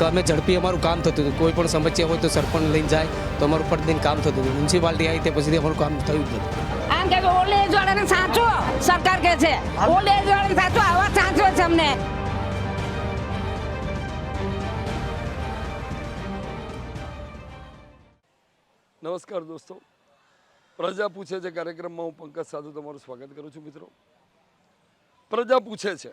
કે અમે ઝડપી અમારું કામ થતું હતું. કોઈ પણ સમસ્યા હોય તો સરપંચ લઈને જાય તો અમારું ફટદીન કામ થતું હતું. મ્યુનિસિપાલિટી આવી તે પછી અમારું કામ થયું જ નથી આમ કે ઓલ્ડ એજ વાળાને સાચો સરકાર કે છે ઓલ્ડ એજ વાળાને સાચો આવા સાચો છે અમને. નમસ્કાર દોસ્તો. પ્રજા પૂછે છે કાર્યક્રમમાં હું પંકજ સાધુ તમારું સ્વાગત કરું છું મિત્રો. પ્રજા પૂછે છે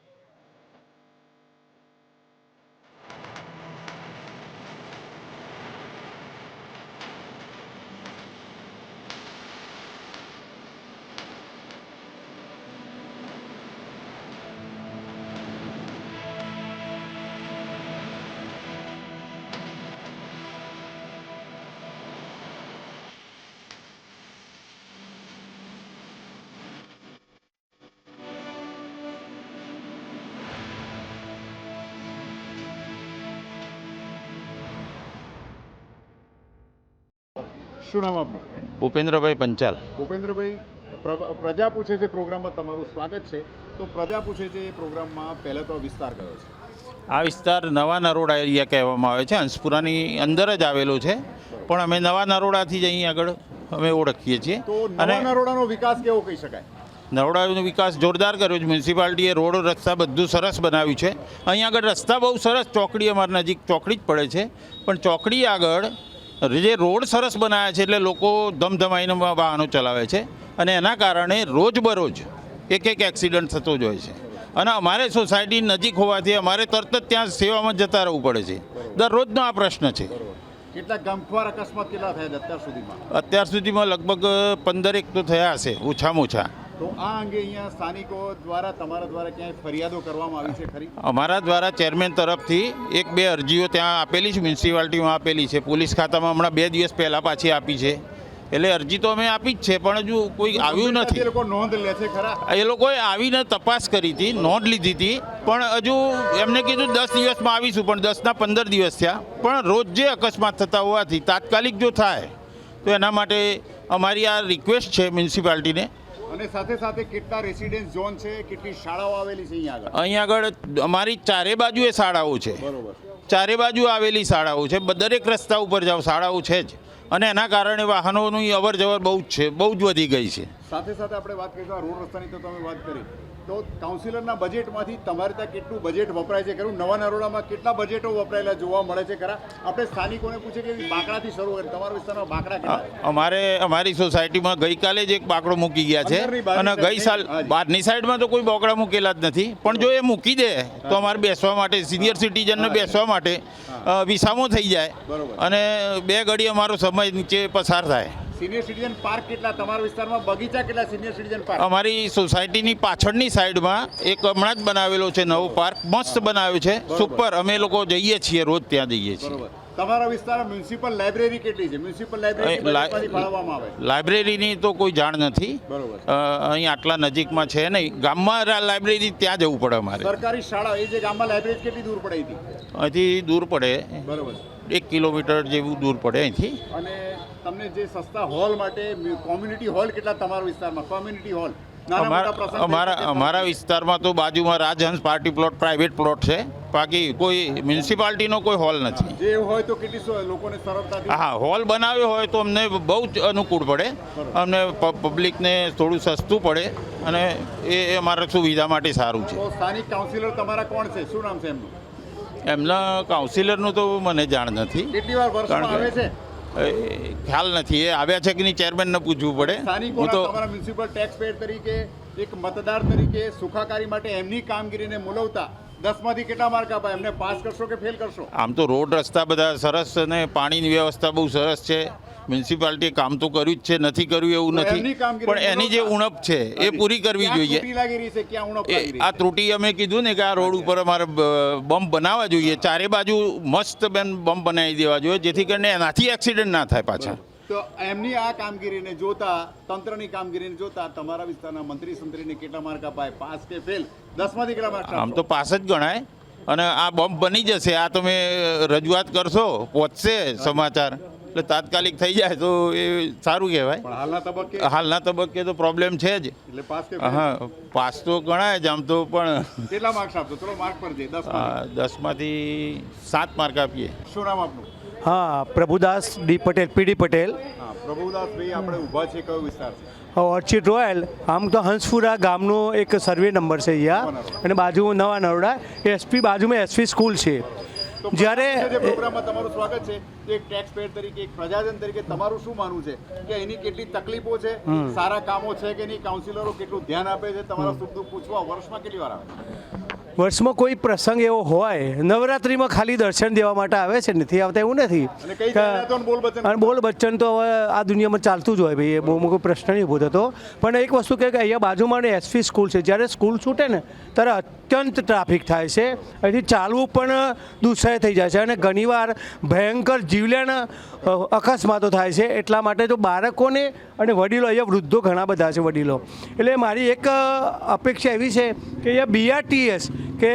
શું નામ આપનું? ભૂપેન્દ્રભાઈ પંચાલ. ભૂપેન્દ્રભાઈ પ્રજા પૂછે છે પ્રોગ્રામમાં તમારું સ્વાગત છે. તો પ્રજા પૂછે છે એ પ્રોગ્રામમાં પહેલાં તો વિસ્તાર કયો છે? આ વિસ્તાર નવા નરોડા એરિયા કહેવામાં આવે છે. હંસપુરાની અંદર જ આવેલો છે. પણ અમે નવા નરોડાથી જ અહીં આગળ અમે ઓળખીએ છીએ. અને નરોડાનો વિકાસ કેવો કહી શકાય? નરોડાનો વિકાસ જોરદાર કર્યો છે. મ્યુનિસિપાલિટીએ રોડ રસ્તા બધું સરસ બનાવ્યું છે. અહીં આગળ રસ્તા બહુ સરસ. ચોકડી અમારી નજીક ચોકડી જ પડે છે. પણ ચોકડી આગળ જે રોડ સરસ બનાવ્યા છે એટલે લોકો ધમધમાઈને વાહનો ચલાવે છે. અને એના કારણે રોજબરોજ એક એક એક્સિડન્ટ થતો જ હોય છે. અને અમારે સોસાયટી નજીક હોવાથી અમારે તરત જ ત્યાં સેવામાં જતા રહેવું પડે છે. દરરોજનો આ પ્રશ્ન છે. કેટલા ગમખ્વાર અકસ્માત કેટલા થયા અત્યાર સુધીમાં? અત્યાર સુધીમાં લગભગ પંદરેક તો થયા હશે ઓછામાં ઓછા. તો આ અંગે અહીંયા સ્થાનિકો દ્વારા તમારા દ્વારા ક્યાંય ફરિયાદો કરવામાં આવી છે ખરી? અમારા દ્વારા ચેરમેન તરફથી એક બે અરજીઓ ત્યાં આપેલી છે મ્યુનિસિપાલિટીમાં આપેલી છે. પોલીસ ખાતામાં હમણાં બે દિવસ પહેલાં પાછી આપી છે. એટલે અરજી તો અમે આપી જ છે પણ હજુ કોઈ આવ્યું નથી. એ લોકો નોંધ લે છે ખરા? એ લોકોએ આવીને તપાસ કરી હતી નોંધ લીધી હતી પણ હજુ એમને કીધું દસ દિવસમાં આવીશું પણ દસના પંદર દિવસ થયા. પણ રોજ જે અકસ્માત થતા હોવાથી તાત્કાલિક જો થાય તો એના માટે અમારી આ રિક્વેસ્ટ છે મ્યુનિસિપાલિટીને અને સાથે સાથે કેટલા રેસિડેન્સ ઝોન છે કેટલી શાળાઓ આવેલી છે અહીંયા આગળ? અહીંયા આગળ અમારી ચારે બાજુએ શાળાઓ છે. બરોબર. ચારે બાજુ આવેલી શાળાઓ છે. દરેક રસ્તા ઉપર જાઓ શાળાઓ છે જ. અને એના કારણે વાહનોની અવર જવર બહુ જ છે બહુ જ વધી ગઈ છે. સાથે સાથે આપણે વાત કરીશું રોડ રસ્તાની તો તમે વાત કરી. તો કાઉન્સિલરના બજેટમાંથી તમારે ત્યાં કેટલું બજેટ વપરાય છે ખરું? નવા નરોડામાં કેટલા બજેટો વપરાયેલા જોવા મળે છે ખરા? આપણે સ્થાનિકોને પૂછે કે બાકડાથી શરૂ કરે. તમારા વિસ્તારમાં બાકડા અમારે અમારી સોસાયટીમાં ગઈકાલે જ એક બાકડો મૂકી ગયા છે અને ગઈ સાલ બહારની સાઈડમાં તો કોઈ બોકડા મૂકેલા જ નથી. પણ જો એ મૂકી દે તો અમારે બેસવા માટે સિનિયર સિટીઝનને બેસવા માટે વિસામો થઈ જાય. અને બે ઘડી અમારો સમય નીચે પસાર થાય. સિનિયર સિટીઝન પાર્ક કેટલા? તમારા વિસ્તારમાં બગીચા કેટલા સિનિયર સિટીઝન પાર્ક? અમારી સોસાયટીની પાછળની સાઈડમાં એક હમણાં જ બનાવેલો છે નવો પાર્ક. મસ્ત બનાવ્યો છે. સુપર. અમે લોકો જઈએ છીએ રોજ ત્યાં જઈએ છીએ. તમારા વિસ્તારમાં મ્યુનિસિપલ લાઇબ્રેરી કેટલી છે? મ્યુનિસિપલ લાઇબ્રેરી આવે? લાઇબ્રેરીની તો કોઈ જાણ નથી. બરોબર. અહીં આટલા નજીકમાં છે નહીં. ગામમાં લાઇબ્રેરી ત્યાં જવું પડે અમારે. સરકારી શાળા એ જે ગામમાં લાઇબ્રેરી કેટલી દૂર પડે હતી અહીંથી દૂર પડે. બરોબર. એક કિલોમીટર જેવું દૂર પડે અહીંથી. અને તમને જે સસ્તા હોલ માટે કોમ્યુનિટી હોલ કેટલા તમારા વિસ્તારમાં? Community hall. અમારા અમારા વિસ્તારમાં તો બાજુમાં Rajhans party plot private plot છે. બાકી કોઈ મ્યુનિસિપાલિટીનો કોઈ હોલ નથી. જે હોય તો કેટલી લોકોને સરળતા હા હોલ બનાવ્યો હોય તો અમને બહુ જ અનુકૂળ પડે. અમને પબ્લિકને થોડું સસ્તું પડે અને એ એ અમારા સુવિધા માટે સારું છે. સ્થાનિક કાઉન્સિલર તમારા કોણ છે? શું નામ છે એમનું? એમના કાઉન્સિલરનું તો મને જાણ નથી. કારણ કે છે? ખ્યાલ નથી. એ આવ્યા છે કે નહીં ચેરમેનને પૂછવું પડે. હું તો મ્યુનિસિપલ ટેક્સ પેડ તરીકે એક મતદાર તરીકે સુખાકારી માટે એમની કામગીરીને મૂલવતા દસમાંથી કેટલા માર્ક આપાય? એમને પાસ કરશો કે ફેલ કરશો? આમ તો રોડ રસ્તા બધા સરસ અને પાણીની વ્યવસ્થા બહુ સરસ છે. મ્યુનિસિપાલિટીએ કામ તો કર્યું જ છે નથી કર્યું એવું નથી. પણ એની જે ઉણપ છે એ પૂરી કરવી જોઈએ. આ ત્રુટી અમે કીધું ને કે આ રોડ ઉપર અમારે બમ્પ બનાવવા જોઈએ. ચારે બાજુ મસ્ત બેન બમ્પ બનાવી દેવા જોઈએ જેથી કરીને એનાથી એક્સિડન્ટ ના થાય પાછા. તો એમની આ કામગીરીને જોતા તંત્રની કામગીરીને જોતા તમારા વિસ્તારના મંત્રી સંત્રીને કેટલા માર્ક અપાય? પાસ કે ફેલ? દસમાંથી કેટલા માર્ક આમ તો પાસ જ ગણાય. અને આ બમ્પ બની જશે. આ તમે રજૂઆત કરશો પહોંચશે સમાચાર. એટલે તાત્કાલિક થઈ જાય તો એ સારું કહેવાય. હાલના તબક્કે? હાલના તબક્કે તો પ્રોબ્લેમ છે જ. એટલે પાસ કે હા પાસ તો ગણાય જ આમ તો પણ કેટલા માર્ક્સ આપતો ચલો માર્ક પર જઈએ દસ દસમાંથી સાત માર્ક આપીએ. શું નામ આપનું? હા પ્રભુદાસ ડી પટેલ પીડી પટેલ. હા પ્રભુદાસભાઈ આપણે ઊભા છે કયો વિસ્તાર છે? Orchid royal. આમ તો હંસપુરા ગામનો એક સર્વે નંબર છે અહીંયા. અને બાજુ નવા નરોડા. એસપી બાજુમાં એસપી સ્કૂલ છે. જ્યારે પ્રોગ્રામમાં તમારું સ્વાગત છે એક ટેક્સ પેડ તરીકે એક પ્રજાજન તરીકે તમારું શું માનવું છે? કે એની કેટલી તકલીફો છે સારા કામો છે કે નહીં? કાઉન્સિલરો કેટલું ધ્યાન આપે છે? તમારા સુખ દુઃખ પૂછવા વર્ષમાં કેટલી વાર આવે વર્ષમાં કોઈ પ્રસંગ એવો હોય નવરાત્રિમાં ખાલી દર્શન દેવા માટે આવે છે નથી આવતા એવું નથી. અને કઈ બોલ બચ્ચન. તો હવે આ દુનિયામાં ચાલતું જ હોય ભાઈ એ બહુ મોટો પ્રશ્ન નહીં ઊભો થતો. પણ એક વસ્તુ કે કે અહીંયા બાજુમાં એસપી સ્કૂલ છે જ્યારે સ્કૂલ છૂટે ને ત્યારે અત્યંત ટ્રાફિક થાય છે. અહીંથી ચાલવું પણ દુસ્સહ થઈ જાય છે અને ઘણીવાર ભયંકર જીવલેણ અકસ્માતો થાય છે. એટલા માટે તો બાળકોને અને વડીલો અહીંયા વૃદ્ધો ઘણા બધા છે વડીલો. એટલે મારી એક અપેક્ષા એવી છે કે અહીંયા બીઆરટીએસ કે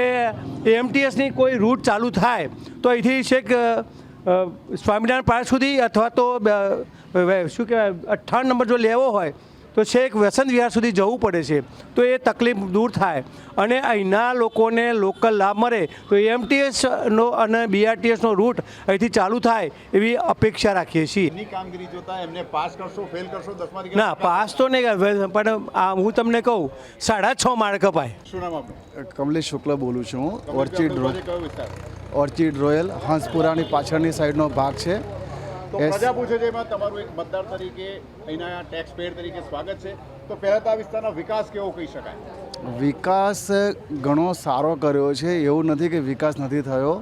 એમટીએસની કોઈ રૂટ ચાલુ થાય, તો અહીંથી છેક સ્વામિનારાયણ પાર્ક સુધી અથવા તો શું કહેવાય અઠ્ઠાવન નંબર જો લેવો હોય તો છેક વસંત વિહાર સુધી જવું પડે છે. તો એ તકલીફ દૂર થાય. અને અહીંના લોકોને લોકલ લાભ મળે. તો એમટીએસનો અને બીઆરટીએસનો રૂટ અહીંથી ચાલુ થાય એવી અપેક્ષા રાખીએ છીએ. કામગીરી જોતા એમને પાસ કરશો ફેલ કરશો ના પાસ તો નહીં પણ આ હું તમને કહું સાડા છ માર્ક અપાય. શું નામ કમલેશ શુક્લ બોલું છું ઓર્ચિડ ઓર્ચિડ રોયલ હંસપુરાની પાછળની સાઈડનો ભાગ છે. તો પ્રજા પૂછે છે એમાં તમારું એક મતદાર તરીકે અહીંના ટેક્સ પેયર તરીકે સ્વાગત છે. તો પહેલા તો આ વિસ્તારનો વિકાસ કેવો કહી શકાય? વિકાસ ઘણો સારો કર્યો છે. એવું નથી કે વિકાસ નથી થયો.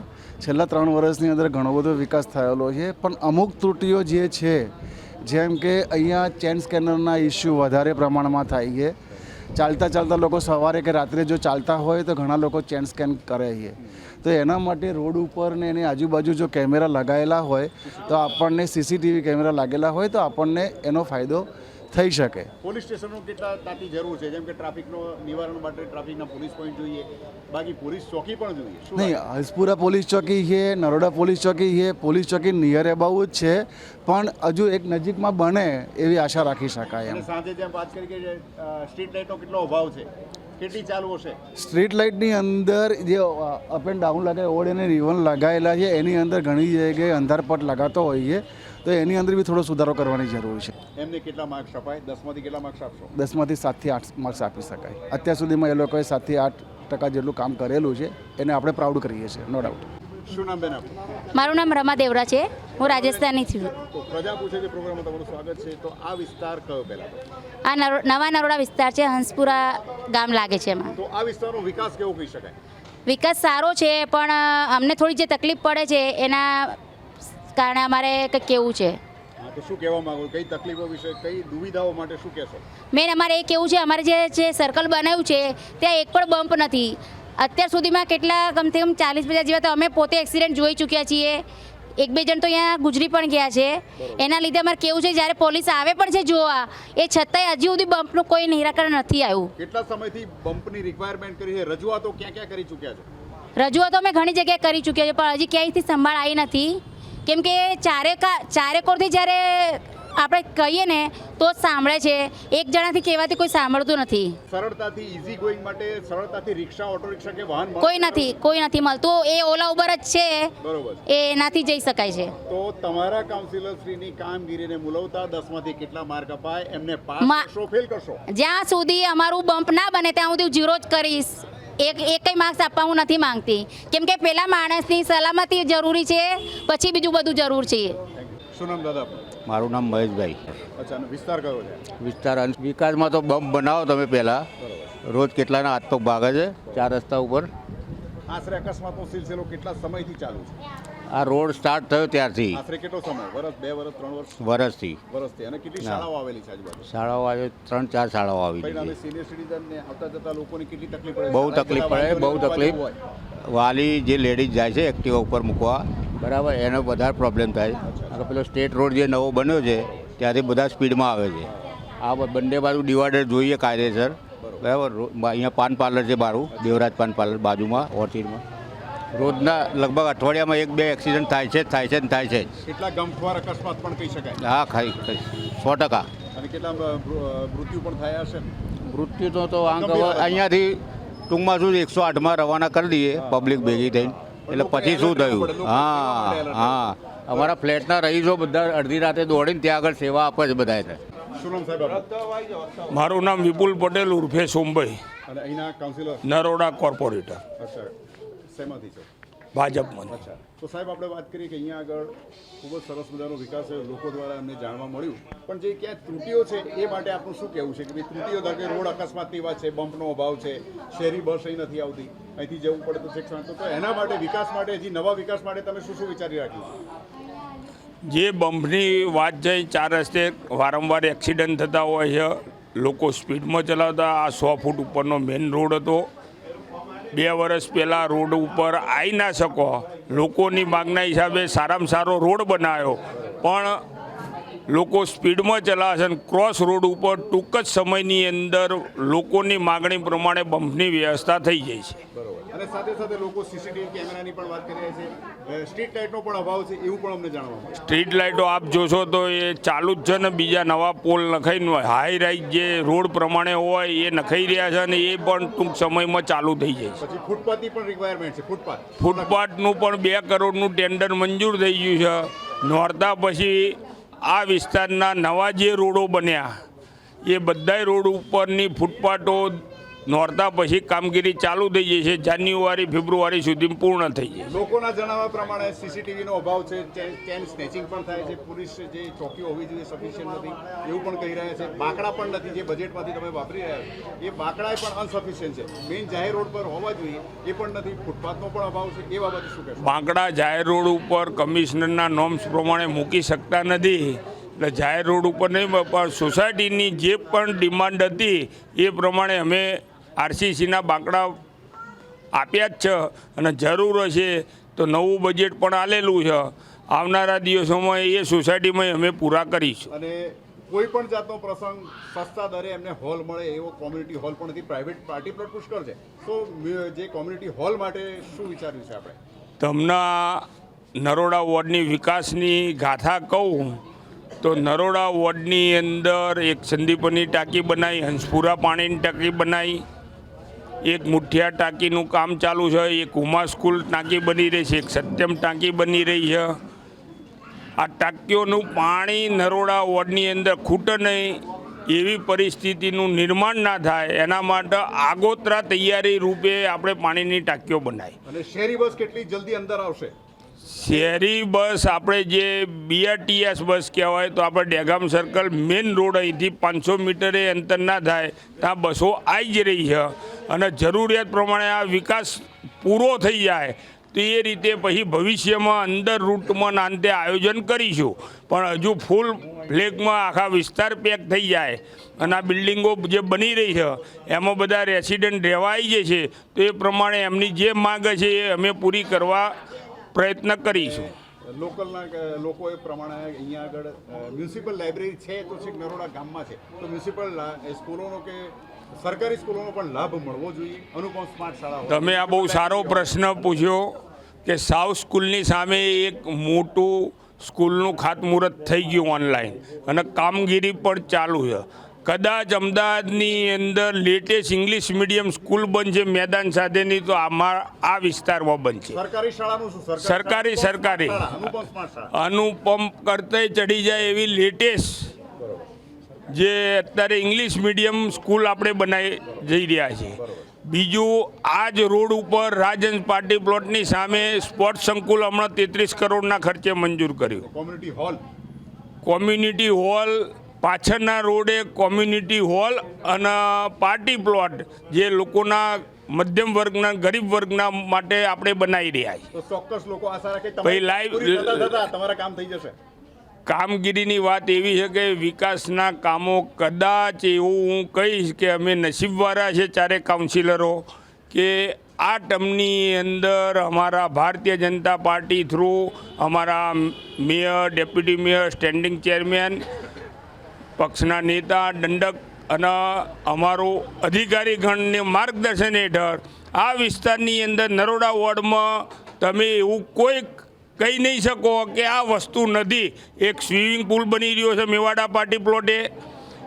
છેલ્લા ત્રણ વર્ષની અંદર ઘણો બધો વિકાસ થયેલો છે. પણ અમુક ત્રુટીઓ જે છે જેમ કે અહીંયા ચેન સ્કેનરના ઇસ્યુ વધારે પ્રમાણમાં થાય છે. ચાલતા ચાલતા લોકો સવારે કે રાત્રે જો ચાલતા હોય તો ઘણા લોકો ચેન સ્કેન કરે છે. તો એના માટે રોડ ઉપર ને એની આજુબાજુ જો કેમેરા લગાવેલા હોય તો આપણને સીસીટીવી કેમેરા લાગેલા હોય તો આપણને એનો ફાયદો થઈ શકે. પોલીસ સ્ટેશનનો કેટલા તાતી જરૂર છે? જેમ કે ટ્રાફિકનો નિવારણ માટે ટ્રાફિકના પોલીસ પોઈન્ટ જોઈએ બાકી પોલીસ ચોકી પણ જોઈએ. નહીં? હસપુરા પોલીસ ચોકી છે નરોડા પોલીસ ચોકી છે પોલીસ ચોકી નિયર એબાઉટ છે પણ હજુ એક નજીકમાં બને એવી આશા રાખી શકાય એમ. સાંજે જેમ વાત કરી કે સ્ટ્રીટ લાઇટનો કેટલો અભાવ છે? કેટલી ચાલુ હશે? સ્ટ્રીટ લાઇટની અંદર જે અપ એન્ડ ડાઉન લગાય ઓડ અને રિવન લગાવેલા છે એની અંદર ઘણી જગ્યાએ અંધારપટ લગાતો હોય છે. તો એની અંદર બી થોડો સુધારો કરવાની જરૂર છે. એમને કેટલા માર્ક્સ અપાય? દસમાંથી કેટલા માર્ક્સ આપશો? દસમાંથી સાતથી આઠ માર્ક્સ આપી શકાય. અત્યાર સુધીમાં એ લોકોએ સાતથી આઠ ટકા જેટલું કામ કરેલું છે એને આપણે પ્રાઉડ કરીએ છીએ નો ડાઉટ શું નામ બેન મારું નામ રમા દેવરા છે. હું રાજસ્થાનની છું. તો પ્રજા પૂછે છે પ્રોગ્રામમાં તમારું સ્વાગત છે. તો આ વિસ્તાર કયો પહેલા આ નવા નરોડા વિસ્તાર છે હંસપુરા ગામ લાગે છે એમાં. તો આ વિસ્તારનો વિકાસ કેવો કહી શકાય? વિકાસ સારો છે પણ અમને થોડી જે તકલીફ પડે છે એના કારણે અમારે કંઈક કેવું છે. તો શું કહેવા માંગો? કઈ તકલીફો વિશે કઈ દુવિધાઓ માટે શું કહેશો? મેન અમારે એ કેવું છે અમારે જે જે સર્કલ બનાવ્યું છે ત્યાં એક પણ બમ્પ નથી. અત્યાર સુધીમાં કેટલા કમસે કમ ચાલીસ પચાસ જેવા તો અમે પોતે એક્સિડન્ટ જોઈ ચૂક્યા છીએ. એક બે જણ તો અહીંયા ગુજરી પણ ગયા છે. એના લીધે અમારે કેવું છે જ્યારે પોલીસ આવે પણ છે જોવા એ છતાંય હજી સુધી બમ્પનું કોઈ નિરાકરણ નથી આવ્યું. કેટલા સમયથી બમ્પની રિક્વાયરમેન્ટ કરી છે? રજૂઆતો ક્યાં ક્યાં કરી ચૂક્યા છે? રજૂઆતો અમે ઘણી જગ્યાએ કરી ચૂક્યા છે પણ હજી ક્યાંયથી સંભાળ આવી નથી. કેમ કે ચારે ચારેકોરથી જ્યારે આપણે કહીએ ને તો જ સાંભળે છે. એક જણાથી કહેવાથી કોઈ સાંભળતું નથી. સરળતાથી ઇઝી ગોઈંગ માટે સરળતાથી રિક્ષા ઓટો રિક્ષા કે વાહન કોઈ નથી કોઈ નથી મળતું. એ ઓલા ઉબર જ છે. બરોબર. એ એનાથી જઈ શકાય છે. તો તમારા કાઉન્સિલર શ્રીની કામગીરીને મુલવતા દસમાંથી કેટલા માર્ક અપાય? એમને પાસ કરશો ફેલ કરશો? જ્યાં સુધી અમારું બમ્પ ના બને ત્યાં સુધી ઝીરો જ કરીશ. એક એકય માર્ક્સ આપવા હું નથી માંગતી. કેમ કે પેલા માણસની સલામતી જરૂરી છે પછી બીજું બધું જરૂર છે. શું નામ દાદા? મારું નામ મહેશભાઈ. અચ્છા વિસ્તાર કયો છે? વિસ્તાર વિકાસમાં તો બમ્પ બનાવો તમે પહેલાં. રોજ કેટલાના હાથ પગ ભાગે છે? ચાર રસ્તા ઉપર. આશરે અકસ્માતનો સિલસિલો કેટલા સમયથી ચાલુ છે? આ રોડ સ્ટાર્ટ થયો ત્યારથી. આશરે કેટલો સમય? વર્ષ બે વર્ષ ત્રણ વર્ષ વર્ષથી વર્ષથી અને કેટલી શાળાઓ આવેલી છે આજુબાજુ? શાળાઓ આવે ત્રણ ચાર શાળાઓ આવી પરિણામે છે સિનિયર સિટીઝનને આવતા જતા લોકોને કેટલી તકલીફ પડે બહુ તકલીફ પડે બહુ તકલીફ. વાલી જે લેડીઝ જાય છે એક્ટિવા ઉપર મૂકવા. બરાબર એનો વધારે પ્રોબ્લેમ થાય. પેલો સ્ટેટ રોડ જે નવો બન્યો છે ત્યાંથી બધા સ્પીડમાં આવે છે. આ બંને બાજુ ડિવાઈડર જોઈએ કાયદેસર. બરાબર અહીંયા પાન પાર્લર છે મારું દેવરાજ પાન પાર્લર બાજુમાં ઓર્ચિડમાં રોજના લગભગ અઠવાડિયામાં એક બે એક્સિડન્ટ થાય છે થાય છે ને થાય છે કેટલા ગમખ્વાર અકસ્માત પણ કહી શકાય? હા ખાઈ ખાઈ. સો ટકા. અને કેટલા મૃત્યુ પણ થયા હશે? મૃત્યુ તો આમ અહીંયાથી ટૂંકમાં શું એકસો આઠમાં રવાના કરી દઈએ પબ્લિક ભેગી થઈને. એટલે પછી શું થયું? હા હા. અમારા ફ્લેટના રહીશો બધા અડધી રાતે દોડીને ત્યાં આગળ સેવા આપે છે આપનું? મારું નામ વિપુલ પટેલ ઉર્ફે સોમભાઈ. અને અહીંના કાઉન્સિલર નરોડા કોર્પોરેટર. અચ્છા. શેમાંથી છે? ભાજપમાં તો સાહેબ આપણે વાત કરીએ કે અહીંયા આગળ ખૂબ જ સરસ મજાનો વિકાસ છે લોકો દ્વારા અમને જાણવા મળ્યું. પણ જે ક્યાં ત્રુટીઓ છે એ માટે આપણું શું કહેવું છે કે ભાઈ ત્રુટીઓ ધારો કે રોડ અકસ્માતની વાત છે બમ્પનો અભાવ છે શહેરી બસ અહીં નથી આવતી અહીંથી જવું પડે તો શિક્ષણ તો તો એના માટે વિકાસ માટે હજી નવા વિકાસ માટે તમે શું શું વિચારી રાખ્યું જે બમ્પની વાત છે ચાર રસ્તે વારંવાર એક્સિડન્ટ થતા હોય છે. લોકો સ્પીડમાં ચલાવતા આ સો ફૂટ ઉપરનો મેઇન રોડ હતો. બે વર્ષ પહેલાં રોડ ઉપર આવી ના શકો. લોકોની માગના હિસાબે સારામાં સારો રોડ બનાવ્યો. પણ લોકો સ્પીડમાં ચલાવે છે અને ક્રોસ રોડ ઉપર ટૂંક જ સમયની અંદર લોકોની માગણી પ્રમાણે બમ્પની વ્યવસ્થા થઈ જાય છે. બરોબર. અને સાથે સાથે લોકો સીસીટીવી કેમેરાની પણ વાત કરી રહ્યા છે. સ્ટ્રીટ લાઇટનો પણ અભાવ છે એવું પણ અમને જાણવા સ્ટ્રીટ લાઇટો આપ જોશો તો એ ચાલુ જ છે ને બીજા નવા પોલ નખાઈને હાઈ રાઈટ જે રોડ પ્રમાણે હોય એ નખાઈ રહ્યા છે અને એ પણ ટૂંક સમયમાં ચાલુ થઈ જાય છે. ફૂટપાથની પણ રિક્વાયરમેન્ટ છે ફૂટપાથ. ફૂટપાથનું પણ બે કરોડનું ટેન્ડર મંજૂર થઈ ગયું છે. નોરતા પછી આ વિસ્તારના નવા જે રોડો બન્યા એ બધાય રોડ ઉપરની ફૂટપાથો નોરતા પછી કામગીરી ચાલુ થઈ જશે છે. જાન્યુઆરી ફેબ્રુઆરી સુધી પૂર્ણ થઈ જાય લોકોના જણાવ્યા પ્રમાણે સીસીટીવીનો અભાવ છે ચેન સ્નેચિંગ પણ થાય છે. પોલીસ જે ચોકીઓ હોવી જોઈએ સફિશિયન્ટ નથી. એવું પણ કહી રહ્યા છે. બાકડા પણ નથી જે બજેટમાંથી તમે વાપરી રહ્યા છો. એ બાકડા પણ અનસફિશિયન્ટ છે. મેઇન જાહેર રોડ પર હોવા જોઈએ એ પણ નથી. ફૂટપાથનો પણ અભાવ છે. એ બાબતે શું કહેશો? બાંકડા જાહેર રોડ ઉપર કમિશનરના નોર્મ્સ પ્રમાણે મૂકી શકતા નથી. એટલે જાહેર રોડ ઉપર નહીં પણ સોસાયટીની જે પણ ડિમાન્ડ હતી એ પ્રમાણે અમે આરસીસીના બાંકડા આપ્યા જ છે અને જરૂર હશે તો નવું બજેટ પણ આલેલું છે. આવનારા દિવસોમાં એ સોસાયટીમાં અમે પૂરા કરીશું. અને કોઈ પણ જાતનો પ્રસંગ સસ્તા દરે એમને હોલ મળે એવો કોમ્યુનિટી હોલ પણ નથી. પ્રાઇવેટ પાર્ટી પ્લોટ પુષ્કળ છે. તો જે કોમ્યુનિટી હોલ માટે શું વિચાર્યું છે આપણે? તમને નરોડા વોર્ડની વિકાસની ગાથા કહું તો નરોડા વોર્ડની અંદર એક સંદીપની ટાંકી બનાવી હંસપુરા પાણીની ટાંકી બનાવી એક મુઠિયા ટાંકીનું કામ ચાલુ છે એક ઉમા સ્કૂલ ટાંકી બની રહી છે એક સત્યમ ટાંકી બની રહી છે. આ ટાંકીઓનું પાણી નરોડા વોર્ડની અંદર ખૂટે નહીં એવી પરિસ્થિતિનું નિર્માણ ના થાય એના માટે આગોતરા તૈયારી રૂપે આપણે પાણીની ટાંકીઓ બનાવી. અને શહેરી બસ કેટલી જલ્દી અંદર આવશે? શહેરી બસ આપણે જે બીઆરટીએસ બસ કહેવાય તો આપણે ડેગામ સર્કલ મેઇન રોડ અહીંથી પાંચસો મીટરે અંતર ના થાય ત્યાં બસો આવી જ રહી છે. અને જરૂરિયાત પ્રમાણે આ વિકાસ પૂરો થઈ જાય, તો એ રીતે પછી ભવિષ્યમાં અંદર રૂટમાં નાંતે આયોજન કરીશું. પણ હજુ ફૂલ ફ્લેગમાં આખા વિસ્તાર પેક થઈ જાય અને આ બિલ્ડિંગો જે બની રહી છે, એમાં બધા રેસિડન્ટ રહેવા આવી જાય છે, તો એ પ્રમાણે એમની જે માગ છે એ અમે પૂરી કરવા પ્રયત્ન કરીશું. લોકલના સરકારી સ્કૂલોનો પણ લાભ મળવો જોઈએ. અનુપમ સ્માર્ટ શાળા તમે આ બહુ સારો પ્રશ્ન પૂછ્યો કે સાઉથ સ્કૂલની સામે એક મોટું સ્કૂલનું ખાતમુહૂર્ત થઈ ગયું ઓનલાઈન અને કામગીરી પણ ચાલુ છે. કદાચ અમદાવાદની અંદર લેટેસ્ટ ઇંગ્લિશ મીડિયમ સ્કૂલ બનશે મેદાન સાથેની તો આમાં આ વિસ્તારમાં બનશે. સરકારી શાળાનું સરકારી સરકારી અનુપમ કરતા ચડી જાય એવી લેટેસ્ટ જે અત્યારે ઇંગ્લિશ મીડિયમ સ્કૂલ આપણે બનાવી જઈ રહ્યા છીએ. બીજું આ જ રોડ ઉપર રાજન પાર્ટી પ્લોટની સામે સ્પોર્ટ્સ સંકુલ હમણાં તેત્રીસ કરોડના ખર્ચે મંજૂર કર્યું. કોમ્યુનિટી હોલ કોમ્યુનિટી હોલ પાછળના રોડે કોમ્યુનિટી હોલ અને પાર્ટી પ્લોટ જે લોકોના મધ્યમ વર્ગના ગરીબ વર્ગના માટે આપણે બનાવી રહ્યા છીએ. ચોક્કસ લોકો આશા રાખે થતા તમારા કામ થઈ જશે. કામગીરીની વાત એવી છે કે વિકાસના કામો કદાચ એવું હું કહીશ કે અમે નસીબવાળા છે ચારે કાઉન્સિલરો, કે આ ટર્મની અંદર અમારા ભારતીય જનતા પાર્ટી થ્રુ અમારા mayor, deputy mayor, standing chairman, પક્ષના નેતા, દંડક અને અમારું અધિકારીગણને માર્ગદર્શન હેઠળ આ વિસ્તારની અંદર નરોડા વોર્ડમાં તમે એવું કોઈ કહી નહીં શકો કે આ વસ્તુ નથી. એક સ્વિમિંગ પુલ બની રહ્યો છે મેવાડા પાર્ટી પ્લોટે.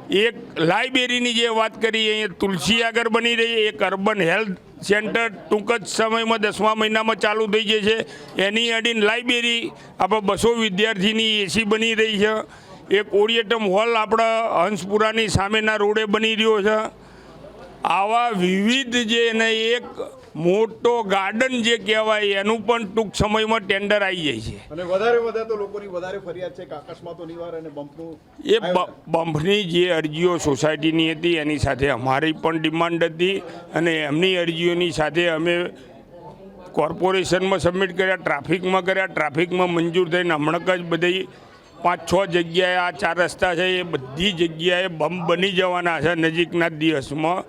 એક લાઇબ્રેરીની જે વાત કરી, અહીંયા તુલસી આગળ બની રહી એક અર્બન હેલ્થ સેન્ટર ટૂંક જ સમયમાં દસમા મહિનામાં ચાલુ થઈ જશે એની અડીને લાઇબ્રેરી આપણે બસો વિદ્યાર્થીની એસી બની રહી છે. એક ઓરિયટમ હોલ આપણા હંસપુરાની સામેના રોડે બની રહ્યો છે. આવા વિવિધ જે એને એક મોટો ગાર્ડન જે કહેવાય એનું પણ ટૂંક સમયમાં ટેન્ડર આવી જાય છે. અને વધારે વધારે તો લોકોની વધારે ફરિયાદ છે કે અકસ્માતો નિવાર અને બમ્પનું એ બમ્પની જે અરજીઓ સોસાયટીની હતી એની સાથે અમારી પણ ડિમાન્ડ હતી અને એમની અરજીઓની સાથે અમે કોર્પોરેશનમાં સબમિટ કર્યા ટ્રાફિકમાં કર્યા. ટ્રાફિકમાં મંજૂર થઈને હમણાં જ બધી પાંચ છ જગ્યાએ આ ચાર રસ્તા છે એ બધી જગ્યાએ બમ્પ બની જવાના છે નજીકના દિવસમાં.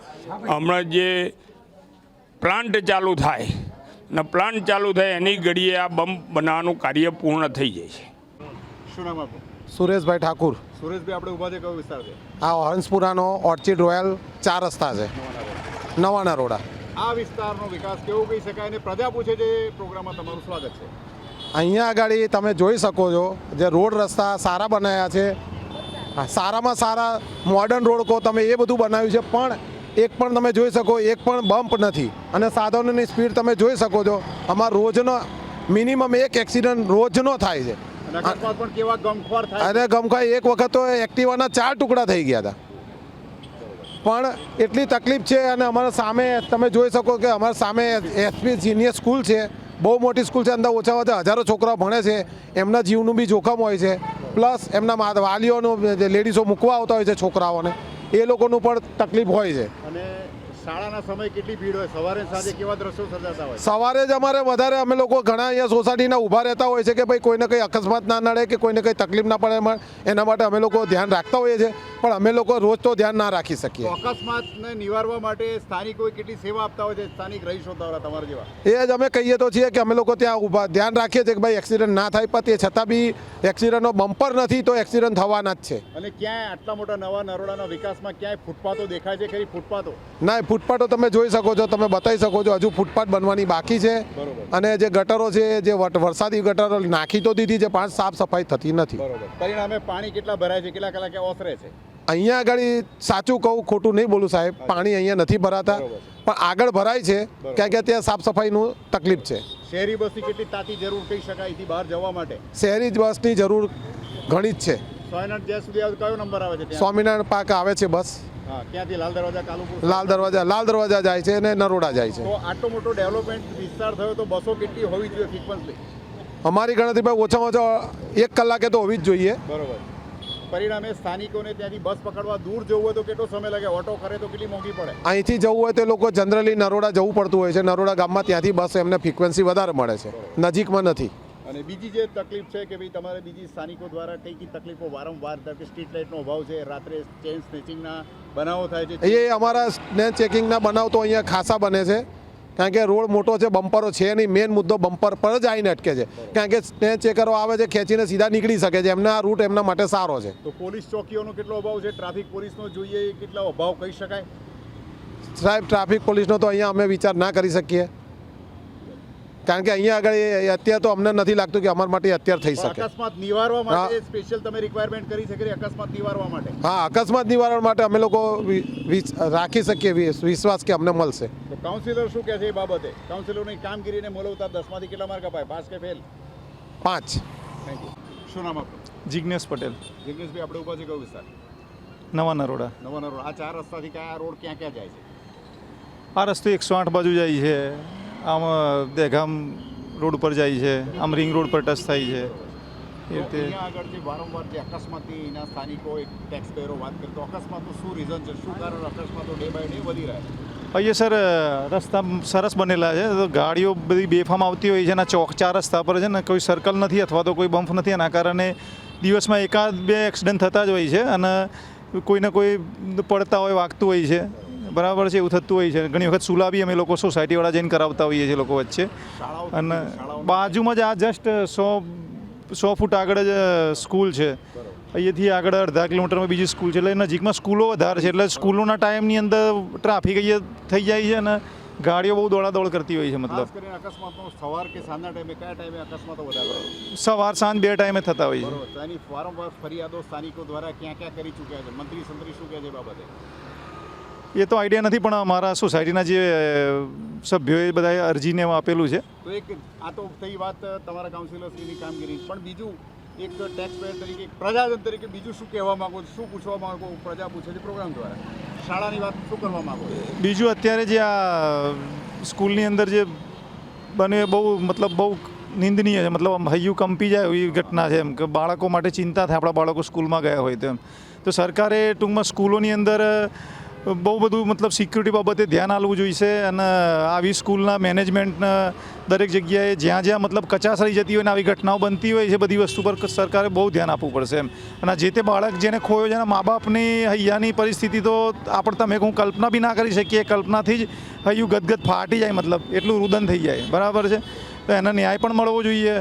હમણાં જે પ્લાન્ટ ચાલુ થાય અને પ્લાન્ટ ચાલુ થાય એની ઘડીએ આ બમ્પ બનાવવાનું કાર્ય પૂર્ણ થઈ જાય છે. શું નામ આપનું? સુરેશભાઈ ઠાકુર. સુરેશભાઈ આપણે ઊભા છે કયો વિસ્તાર છે? આ હંસપુરાનો ઓર્ચિડ રોયલ ચાર રસ્તા છે. નવા નરોડા આ વિસ્તારનો વિકાસ કેવો કહી શકાય? અને પ્રજા પૂછે છે પ્રોગ્રામમાં તમારું સ્વાગત છે. અહીંયા આગળ તમે જોઈ શકો છો જે રોડ રસ્તા સારા બનાવ્યા છે. હા, સારામાં સારા મોડર્ન રોડ કહો તમે એ બધું બનાવ્યું છે પણ એક પણ તમે જોઈ શકો એક પણ બમ્પ નથી. અને સાધનોની સ્પીડ તમે જોઈ શકો છો અમારા રોજનો મિનિમમ એક એક્સિડન્ટ રોજનો થાય છે. અને ગમખ્વાર એક વખત તો એક્ટિવાના ચાર ટુકડા થઈ ગયા હતા. પણ એટલી તકલીફ છે અને અમારા સામે તમે જોઈ શકો કે અમારા સામે એસપી સિનિયર સ્કૂલ છે. બહુ મોટી સ્કૂલ છે અંદર ઓછા ઓછા હજારો છોકરાઓ ભણે છે. એમના જીવનું બી જોખમ હોય છે. પ્લસ એમના વાલીઓનું જે લેડીઝો મૂકવા આવતા હોય છે છોકરાઓને. એ લોકોનું પણ તકલીફ હોય છે. અને શાળાના સમય કેટલી ભીડ હોય? સવારે સાંજે કેવા દ્રશ્યો સર્જાતા હોય? સવારે જ અમારે વધારે અમે લોકો ઘણા અહીંયા સોસાયટીના ઊભા રહેતા હોય છે કે ભાઈ કોઈને કંઈ અકસ્માત ના નડે કે કોઈને કંઈ તકલીફ ના પડે એના માટે અમે લોકો ધ્યાન રાખતા હોઈએ છીએ. પણ અમે લોકો રોજ તો ધ્યાન ના રાખી શકીએ. અકસ્માતને નિવારવા માટે સ્થાનિકોએ કેટલી સેવા આપતા હોય છે? સ્થાનિક રહીશો દ્વારા તમારા જેવા? એ જ અમે કહીએ તો છીએ કે અમે લોકો ત્યાં ઊભા ધ્યાન રાખીએ છીએ કે ભાઈ એક્સિડન્ટ ના થાય પણ તે છતાં બી એક્સિડન્ટનો બમ્પર નથી તો એક્સિડન્ટ થવાના જ છે. અને ક્યાંય આટલા મોટા નવા નરોડાના વિકાસમાં ક્યાંય ફૂટપાથો દેખાય છે ખરી? ફૂટપાથો ના ફૂટપાથો તમે જોઈ શકો છો તમે બતાવી શકો છો હજુ ફૂટપાથ બનવાની બાકી છે. અને જે ગટરો છે જે વરસાદી ગટરો નાખી તો દીધી છે પણ સાફ સફાઈ થતી નથી. પરિણામે પાણી કેટલા ભરાય છે કેટલા કલાકે ઓસરે છે? અહીંયા આગળ સાચું કહું ખોટું નહીં બોલું સાહેબ પાણી અહીંયા નથી ભરાતા. પણ આગળ ભરાય છે ક્યાં કે ત્યાં સાફ સફાઈનું તકલીફ છે. શહેરી બસની કેટલી તાતી જરૂર કહી શકાય અહીંથી બહાર જવા માટે? શહેરી બસની જરૂર ઘણી જ છે. સ્વામિનારાયણ જ્યાં સુધી આવે કયો નંબર આવે છે સ્વામિનારાયણ પાક આવે છે બસ. ક્યાંથી? લાલ દરવાજા કાલુપુર લાલ દરવાજા લાલ દરવાજા જાય છે અને નરોડા જાય છે. તો આટલો મોટો ડેવલપમેન્ટ વિસ્તાર થયો તો બસો કેટલી હોવી જોઈએ ફ્રીક્વન્સલી અમારી ગણતરીમાં ઓછામાં ઓછા એક કલાકે તો હોવી જ જોઈએ. બરોબર. પરિણામે સ્થાનિકોને ત્યાંથી બસ પકડવા દૂર જવું હોય તો કેટલો સમય લાગે? ઓટો કરે તો કેટલી મોંઘી પડે? અહીંથી જવું હોય તો લોકો જનરલી નરોડા જવું પડતું હોય છે. નરોડા ગામમાં ત્યાંથી બસ એમને ફ્રીક્વન્સી વધારે મળે છે. નજીકમાં નથી. અને બીજી જે તકલીફ છે કે ભાઈ તમારે બીજી સ્થાનિકો દ્વારા કઈ કઈ તકલીફો વારંવાર કે સ્ટ્રીટ લાઇટનો અભાવ છે રાત્રે ચેન સ્નેચિંગના બનાવો થાય છે. એ અમારા ને ચેકિંગના બનાવ તો અહીંયા ખાસા બને છે. કારણ કે રોડ મોટો છે બમ્પરો છે નહીં. મેન મુદ્દો બમ્પર પર જ આવીને અટકે છે. કારણ કે સ્નેચ ચેકરો આવે છે ખેંચીને સીધા નીકળી શકે છે. એમના આ રૂટ એમના માટે સારો છે. તો પોલીસ ચોકીઓનો કેટલો અભાવ છે? ટ્રાફિક પોલીસનો જોઈએ એ કેટલો અભાવ કહી શકાય? સાહેબ ટ્રાફિક પોલીસનો તો અહીંયા અમે વિચાર ના કરી શકીએ. કારણ કે અહીંયા આગળ એ- અત્યારે તો અમને નથી લાગતું કે અમારા માટે અત્યારે થઈ શકે. અકસ્માત નિવારવા માટે સ્પેશિયલ તમે રિક્વાયરમેન્ટ કરી શકે અકસ્માત નિવારવા માટે? હા અકસ્માત નિવારણ માટે અમે લોકો રાખી શકીએ વિશ્વાસ કે અમને મળશે. કાઉન્સિલર શું કહે છે એ બાબતે? કાઉન્સિલરની કામગીરીને મોલવતા દસમાંથી કેટલા માર્ક અપાય? પાસ કે ફેલ પાંચ. થેન્ક યુ શું નામ આપણું જિજ્ઞેશ પટેલ. જિજ્ઞેશભાઈ આપણે ઊભા છે કયો વિસ્તાર? નવા નરોડા. નવા નરોડા. આ ચાર રસ્તાથી કયા રોડ ક્યાં ક્યાં જાય છે? આ રસ્તો એકસો આઠ બાજુ જાય છે. આમ દેગામ રોડ ઉપર જાય છે. આમ રિંગ રોડ પર ટચ થાય છે. એ રીતે. અહીંયા આગળ જે વારંવાર જે અકસ્માતની એના સ્થાનિકો એક ટેક્સ પેયરો વાત કરે અકસ્માતનું શું રીઝન છે? શું કારણ? અકસ્માતો ડે બાય ડે વધી રહ્યા છે. અહીંયા સર રસ્તા સરસ બનેલા છે. તો ગાડીઓ બધી બેફામ આવતી હોય છે અને ચોક ચાર રસ્તા પર છે ને કોઈ સર્કલ નથી અથવા તો કોઈ બમ્પ નથી. એના કારણે દિવસમાં એકાદ બે એક્સિડન્ટ થતા જ હોય છે અને કોઈને કોઈ પડતા હોય વાગતું હોય છે. બરાબર છે એવું થતું હોય છે. ઘણી વખત સુલા બી અમે લોકો સોસાયટીવાળા જઈને કરાવતા હોઈએ છીએ લોકો વચ્ચે. અને બાજુમાં જ આ જસ્ટ સો સો ફૂટ આગળ જ સ્કૂલ છે. અહીંયાથી આગળ અડધા કિલોમીટરમાં બીજી સ્કૂલ છે. એટલે નજીકમાં સ્કૂલો વધારે છે. એટલે સ્કૂલોના ટાઈમની અંદર ટ્રાફિક અહીંયા થઈ જાય છે અને ગાડીઓ બહુ દોડાદોડ કરતી હોય છે મતલબ. સવાર કે સાંજના ટાઈમે કયા ટાઈમે અકસ્માતો વધારે સવાર સાંજ બે ટાઈમે થતા હોય છે. ફરિયાદો સ્થાનિકો દ્વારા ક્યાં ક્યાં કરી ચૂક્યા છે? મંત્રી સંત્રી શું કહે છે બાબતે? એ તો આઈડિયા નથી પણ અમારા સોસાયટીના જે સભ્યોએ બધાએ અરજીને આપેલું છે. તો એક આ તો થઈ વાત તમારા કાઉન્સિલર્સની કામગીરી. પણ બીજું એક ટેક્સ પેયર તરીકે એક પ્રજાજન તરીકે બીજું શું કહેવા માગો છો? શું પૂછવા માગો પ્રજા પૂછે છે પ્રોગ્રામ દ્વારા. શાળાની વાત શું કરવા માગો બીજું અત્યારે જે આ સ્કૂલની અંદર જે બને બહુ મતલબ બહુ નિંદનીય છે. મતલબ આમ હૈયું કંપી જાય એવી ઘટના છે એમ કે બાળકો માટે ચિંતા થાય. આપણા બાળકો સ્કૂલમાં ગયા હોય તો એમ. તો સરકારે ટૂંકમાં સ્કૂલોની અંદર બહુ બધું મતલબ સિક્યુરિટી બાબતે ધ્યાન આપવું જોઈશે અને આવી સ્કૂલના મેનેજમેન્ટના દરેક જગ્યાએ જ્યાં જ્યાં મતલબ કચાશ રહી જતી હોય ને આવી ઘટનાઓ બનતી હોય છે, બધી વસ્તુ પર સરકારે બહુ ધ્યાન આપવું પડશે એમ. અને જે તે બાળક જેને ખોયો છે મા બાપની હૈયાની પરિસ્થિતિ તો આપણે તમે હું કલ્પના બી ના કરી શકીએ, કલ્પનાથી જ હૈયું ગદગદ ફાટી જાય મતલબ, એટલું રુદન થઈ જાય. બરાબર છે? તો એને ન્યાય પણ મળવો જોઈએ.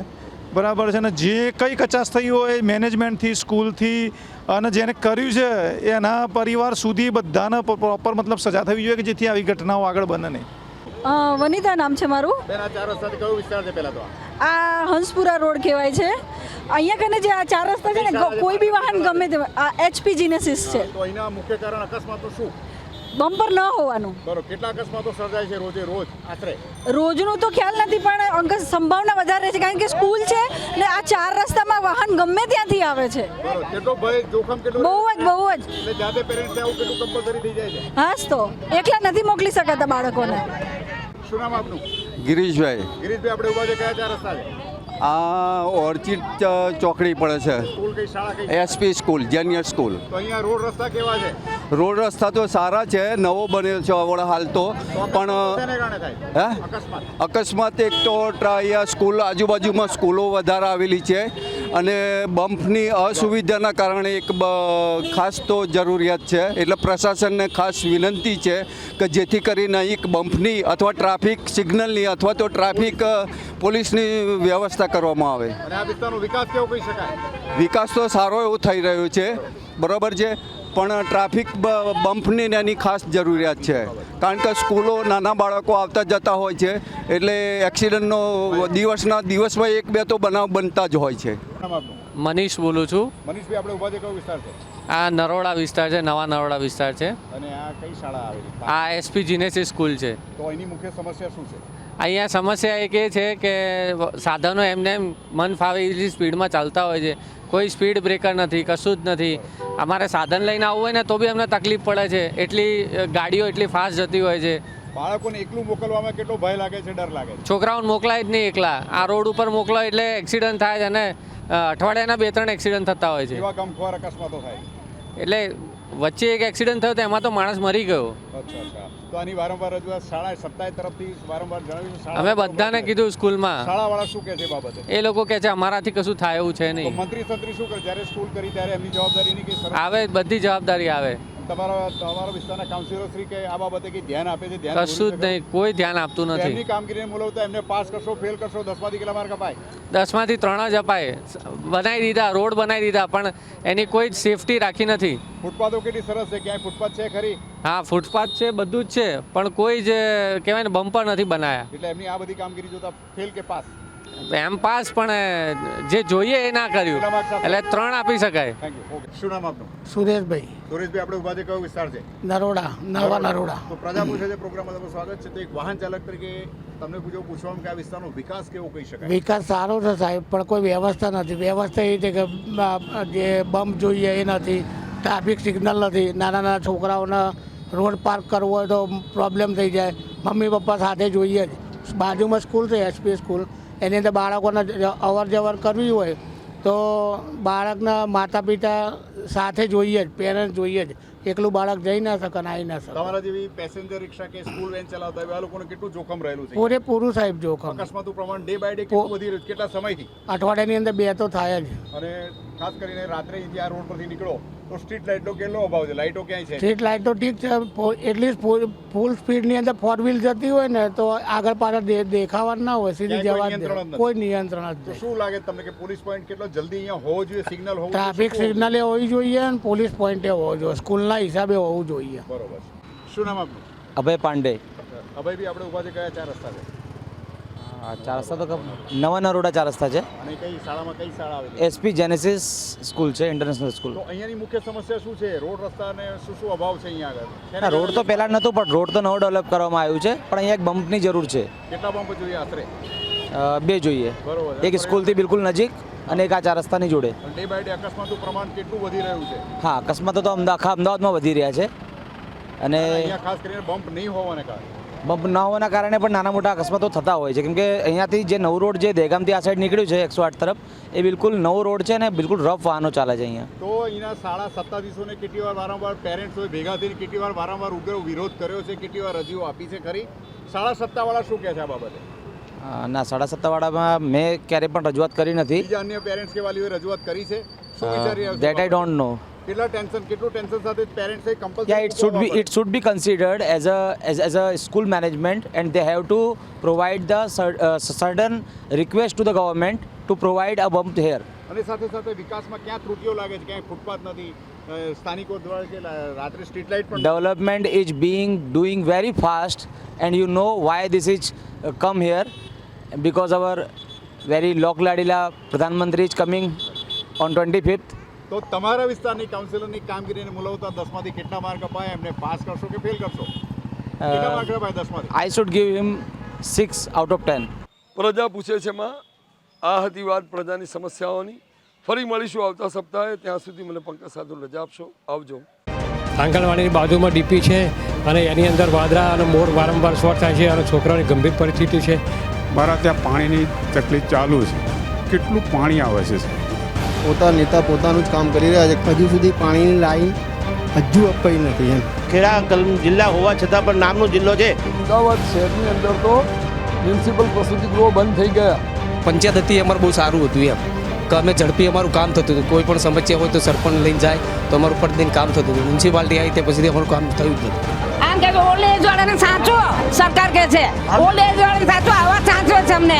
બરાબર છે અને જે કંઈ કચાશ થઈ હોય મેનેજમેન્ટથી સ્કૂલથી અને જેને કર્યું છે એના પરિવાર સુધી બધાને પ્રોપર મતલબ સજા થવી જોઈએ કે જેથી આવી ઘટનાઓ આગળ બને નહીં? વનિતા નામ છે મારું. આ ચાર રસ્તાથી કયો વિસ્તાર છે પહેલા તો? આ? આ હંસપુરા રોડ કહેવાય છે. અહીંયા કને જે આ ચાર રસ્તા છે ને કોઈ બી વાહન ગમે તે આ એચપી જીનેસિસ છે. તો અહીંના મુખ્ય કારણ અકસ્માતો શું? બમ્પર ન હોવાનું. બરોબર કેટલા અકસ્માતો સર્જાય છે રોજે રોજ? આશરે. રોજનું તો ખ્યાલ નથી પણ અંક સંભાવના વધારે છે કારણ કે સ્કૂલ છે ને આ ચાર રસ્તામાં વાહન ગમે ત્યાંથી આવે છે. કેટલો ભય જોખમ કેટલો બહુ જ બહુ જ. એટલે જાતે પેરેન્ટ્સ આવું કેટલું કમ્પલસરી થઈ જાય છે? હાસ તો. એકલા નથી મોકલી શકાતા બાળકોને. શું નામ આપનું? ગિરીશભાઈ. ગિરીશભાઈ આપણે ઊભા છે કયા ચાર રસ્તા છે? આ ઓર્ચિડ ચોકડી પડે છે. SP school junior school road રસ્તા કેવા છે? રોડ રસ્તા તો સારા છે નવો બનેલો છે હવે હાલ તો. પણ અકસ્માત. એક તો અહીંયા સ્કૂલ આજુબાજુમાં સ્કૂલો વધારે આવેલી છે અને બમ્પની અસુવિધાના કારણે એક ખાસ તો જરૂરિયાત છે. એટલે પ્રશાસનને ખાસ વિનંતી છે કે જેથી કરીને એક બમ્પની અથવા ટ્રાફિક સિગ્નલની અથવા તો ટ્રાફિક પોલીસની વ્યવસ્થા કરવામાં આવે. અને આ વિસ્તારનો વિકાસ કેવો કહી શકાય? વિકાસ તો સારો એવો થઈ રહ્યો છે. બરાબર છે? પણ ટ્રાફિક બમ્પની એની ખાસ જરૂરિયાત છે. કારણ કે સ્કૂલો નાના બાળકો આવતા જતા હોય છે. એટલે એક્સિડન્ટનો દિવસના દિવસમાં એક બે તો બનાવ બનતા જ હોય છે. મનીષ બોલું છું. મનીષભાઈ આપણે ઊભા છે કયો વિસ્તાર છે? આ નરોડા વિસ્તાર છે નવા નરોડા વિસ્તાર છે. અને આ કઈ શાળા આવેલી? આ એસપી જીનેસી સ્કૂલ છે. તો એની મુખ્ય સમસ્યા શું છે? અહીંયા સમસ્યા એક એ છે કે સાધનો એમને એમ મન ફાવે એટલી સ્પીડમાં ચાલતા હોય છે. કોઈ સ્પીડ બ્રેકર નથી કશું જ નથી. અમારે સાધન લઈને આવવું હોય ને તો બી અમને તકલીફ પડે છે. એટલી ગાડીઓ એટલી ફાસ્ટ જતી હોય છે. બાળકોને એકલું મોકલવામાં કેટલો ભય લાગે છે ડર લાગે છે? છોકરાઓને મોકલાય જ નહીં એકલા. આ રોડ ઉપર મોકલો એટલે એક્સિડન્ટ થાય છે અને અઠવાડિયાના બે ત્રણ એક્સિડન્ટ થતા હોય છે. એવા અકસ્માતો થાય? એટલે વચ્ચે એક એક્સિડન્ટ થયો તો એમાં તો માણસ મરી ગયો. અચ્છા અચ્છા. તો આની વારંવાર રજૂઆત શાળા સત્તાએ તરફથી વારંવાર જણાવ્યું અમે બધાને કીધું સ્કૂલમાં. શાળાવાળા શું કહે છે બાબતે? એ લોકો કહે છે અમારાથી કશું થાય એવું છે નહીં. મંત્રી સંત્રી શું કરે? જ્યારે સ્કૂલ કરી ત્યારે એમની જવાબદારી નહીં આવે બધી જવાબદારી આવે. તમારા તમારા વિસ્તારના કાઉન્સિલર શ્રી કે આ બાબતે કઈ ધ્યાન આપે છે? ધ્યાન કશું જ નહીં. કોઈ ધ્યાન આપતું નથી. એમની કામગીરીને બોલાવતા એમને પાસ કરશો ફેલ કરશો દસમાંથી કેટલા માર્ક અપાય? દસમાંથી ત્રણ જ અપાય. બનાવી દીધા રોડ બનાવી દીધા પણ એની કોઈ જ સેફટી રાખી નથી. ફૂટપાથો કેટલી સરસ છે? ક્યાંય ફૂટપાથ છે ખરી? હા ફૂટપાથ છે બધું જ છે પણ કોઈ જ કહેવાય ને બમ્પર નથી બનાયા. એટલે એમની આ બધી કામગીરી જોતા ફેલ કે પાસ? એમ પાસ પણ જે જોઈએ એ ના કર્યું. એટલે ત્રણ આપી શકાય. થેન્ક યુ ઓકે શું નામ આપનું? સુરેશભાઈ. સુરેશભાઈ આપણે ઊભા છે કયો વિસ્તાર છે? નરોડા નવા નરોડા. તો પ્રજા પૂછે છે પ્રોગ્રામમાં તમારું સ્વાગત છે. તો એક વાહન ચાલક તરીકે તમને પૂછો પૂછવામાં કે આ વિસ્તારનો વિકાસ કેવો કહી શકાય? વિકાસ સારો છે સાહેબ પણ કોઈ વ્યવસ્થા નથી. વ્યવસ્થા એ છે કે જે બમ્પ જોઈએ એ નથી ટ્રાફિક સિગ્નલ નથી. નાના નાના છોકરાઓને રોડ પાર્ક કરવો હોય તો પ્રોબ્લેમ થઈ જાય. મમ્મી પપ્પા સાથે જોઈએ જ. બાજુમાં સ્કૂલ છે એસપી સ્કૂલ એની અંદર બાળકોને જ- અવર જવર કરવી હોય તો બાળકના માતા પિતા સાથે જોઈએ જ પેરેન્ટ્સ જોઈએ જ. એકલું બાળક જઈ ના શકે આવી ના શકે. તમારા જેવી પેસેન્જર રિક્ષા કે સ્કૂલ વેન ચલાવતા હોય એવા લોકોને કેટલું જોખમ રહેલું છે? પૂરેપૂરું સાહેબ જોખમ. અકસ્માતનું પ્રમાણ ડે બાય ડે કેટલું વધી રહ્યું કેટલા સમયથી? અઠવાડિયાની અંદર બે તો થાય જ. અને ખાસ કરીને રાત્રે આ રોડ પરથી નીકળો તો સ્ટ્રીટ લાઇટનો કેટલો અભાવ છે લાઇટો ક્યાંય છે સ્ટ્રીટ લાઇટ તો ઠીક છે એટલીસ્ટ ફૂલ સ્પીડની અંદર ફોર વ્હીલ જતી હોય ને તો આગળ પાછળ દેખાવા ના હોય સીધી જવા કોઈ નિયંત્રણ જ જ દે. નથી. કોઈ નિયંત્રણ જ તો નહીં શું લાગે તમને કે પોલીસ પોઈન્ટ કેટલો જલ્દી અહીંયા હોવો જોઈએ સિગ્નલ હોવું? ટ્રાફિક સિગ્નલે હોવી જોઈએ અને પોલીસ પોઈન્ટે હોવો જોઈએ સ્કૂલના હિસાબે હોવું જોઈએ? બરોબર શું નામ આપનું અભય પાંડે અભયભાઈ આપણે ઊભા છે કયા ચાર રસ્તા છે ચાર રસ્તા તો નવા નરોડા ચાર રસ્તા છે. અને કઈ શાળામાં કઈ શાળા આવેલી? એસપી જેનેસિસ સ્કૂલ છે ઇન્ટરનેશનલ સ્કૂલ તો અહીંયાની મુખ્ય સમસ્યા શું છે? રોડ રસ્તા અને શું શું અભાવ છે અહીંયા આગળ? ના રોડ તો પહેલાં નહોતું પણ રોડ તો નવો ડેવલપ કરવામાં આવ્યું છે પણ અહીંયા એક બમ્પની જરૂર છે. કેટલા બમ્પ જોઈએ આશરે? બે જોઈએ. બરોબર. એક સ્કૂલથી બિલકુલ નજીક અને એક આ ચાર રસ્તાની જોડે. ડે બાય ડે અકસ્માતનું પ્રમાણ કેટલું વધી રહ્યું છે? હા અકસ્માતો તો અમદાવાદ આખા અમદાવાદમાં વધી રહ્યા છે. અને અહીંયા ખાસ કરીને બમ્પ નહીં હોવાને કારણે. ન હોવાના કારણે પણ નાના મોટા અકસ્માતો થતા હોય છે. કેમકે અહીંયાથી જે નવ રોડ જે દહેગામથી આ સાઈડ નીકળ્યું છે એકસો આઠ તરફ એ બિલકુલ નવો રોડ છે અને બિલકુલ રફ વાહનો ચાલે છે અહીંયા. તો અહીંના શાળા સત્તાધીશોને કેટલી વાર વારંવાર પેરેન્ટ્સોએ ભેગા થઈને કેટલી વાર વારંવાર ઉગ્ર વિરોધ કર્યો છે કેટલી વાર રજૂ આપી છે? ખરી? શાળા સત્તાવાળા શું કહે છે આ બાબતે? ના સાડા સત્તાવાળામાં મેં ક્યારેય પણ રજૂઆત કરી નથી. અન્ય પેરેન્ટ્સ કે વાલીઓએ રજૂઆત કરી છે? દેટ આઈ ડોન્ટ નો કેટલા ટેન્શન કેટલું ટેન્શન સાથે પેરેન્ટ્સે compulsory should be it should be considered as a as, as a school management, and they have to provide the cer- uh, certain request to the government to provide a bump here. અને સાથે સાથે વિકાસમાં ક્યાં ત્રુટીઓ લાગે છે ક્યાંય footpath નથી અ, સ્થાનિકો દ્વારા કે રાત્રે સ્ટ્રીટ લાઇટ પણ is being doing very fast, and you know why this is uh, come here, because our very Lok Ladila Pradhan Mantri is coming on 25th. તો તમારા વિસ્તારની કાઉન્સિલરની કામગીરીને મુલવતા દસમાંથી કેટલા માર્ક અપાય એમને પાસ કરશો કે ફેલ કરશો? કેટલા માર્ક અપાય દસમાંથી? I should give him six out of ten. પ્રજા પૂછે છે માં આ હતી વાત પ્રજાની સમસ્યાઓની? ફરી મળીશું આવતા સપ્તાહે. ત્યાં સુધી મને પંકજ સાધુ રજા આપશો. આવજો. આંગણવાડીની બાજુમાં ડીપી છે અને એની અંદર વાદરા અને મોર વારંવાર શોર્ટ થાય છે અને છોકરાઓની ગંભીર પરિસ્થિતિ છે. મારા ત્યાં પાણીની તકલીફ ચાલુ છે. કેટલું પાણી આવે છે પોતા નેતા પોતાનું જ કામ કરી રહ્યા છે. હજુ સુધી પાણીની લાઈન હજુ અપાઈ નથી એમ. ખેડા જિલ્લા હોવા છતાં પણ નામનો જિલ્લો છે. અમદાવાદ શહેરની અંદર તો મ્યુનિસિપલ પ્રસૂતિ ગૃહો બંધ થઈ ગયા. પંચાયત હતી અમારું બહુ સારું હતું એમ. કે અમે ઝડપી અમારું કામ થતું હતું. કોઈ પણ સમસ્યા હોય તો સરપંચ લઈને જાય તો અમારું પ્રતિદિન કામ થતું હતું. મ્યુનિસિપાલિટી આવી તે પછી અમારું કામ થયું જ નથી. આમ કે ઓલ્ડ એજ વાળાને સાચો સરકાર કે છે. ઓલ્ડ એજ વાળાને સાચો આવા સાચો છે અમને.